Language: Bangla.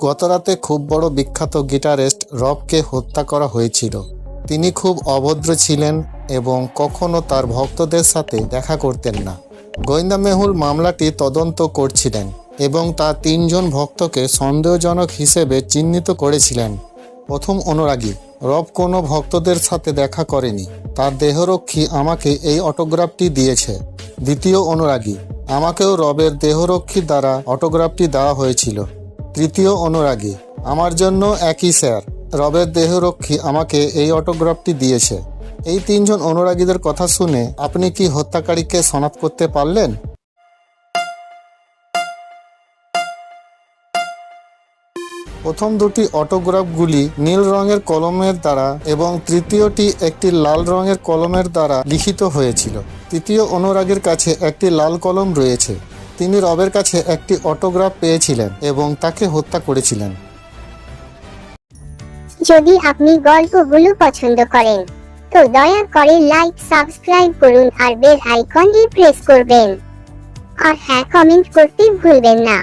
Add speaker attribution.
Speaker 1: গতরাতে খুব বড় বিখ্যাত গিটারিস্ট রবকে হত্যা করা হয়েছিল। তিনি খুব অভদ্র ছিলেন এবং কখনো তার ভক্তদের সাথে দেখা করতেন না। গোয়েন্দা মেহুল মামলাটি তদন্ত করছিলেন এবং তার তিনজন ভক্তকে সন্দেহজনক হিসেবে চিহ্নিত করেছিলেন। প্রথম অনুরাগী, রব কোনো ভক্তদের সাথে দেখা করেনি। তার দেহরক্ষী আমাকে এই অটোগ্রাফটি দিয়েছে। দ্বিতীয় অনুরাগী, আমাকেও রবের দেহরক্ষী দ্বারা অটোগ্রাফটি দেওয়া হয়েছিল। তৃতীয় অনুরাগী। আমার জন্য একই স্যার। রবের দেহরক্ষী আমাকে এই অটোগ্রাফটি দিয়েছে। এই তিনজন অনুরাগীদের কথা শুনে আপনি কি হত্যাকারীকে শনাক্ত করতে পারলেন? প্রথম দুটি অটোগ্রাফগুলি নীল রঙের কলমের দ্বারা এবং তৃতীয়টি একটি লাল রঙের কলমের দ্বারা লিখিত হয়েছিল। তৃতীয় অনুরাগীর কাছে একটি লাল কলম রয়েছে। তিনি রবের কাছে একটি অটোগ্রাফ পেয়েছিলেন এবং তাকে হত্যা করেছিলেন।
Speaker 2: যদি আপনি গল্পগুলো পছন্দ করেন, তো দয়া করে লাইক, সাবস্ক্রাইব করুন আর বেল আইকনটি প্রেস করবেন। আর হ্যাঁ কমেন্ট করতে ভুলবেন না।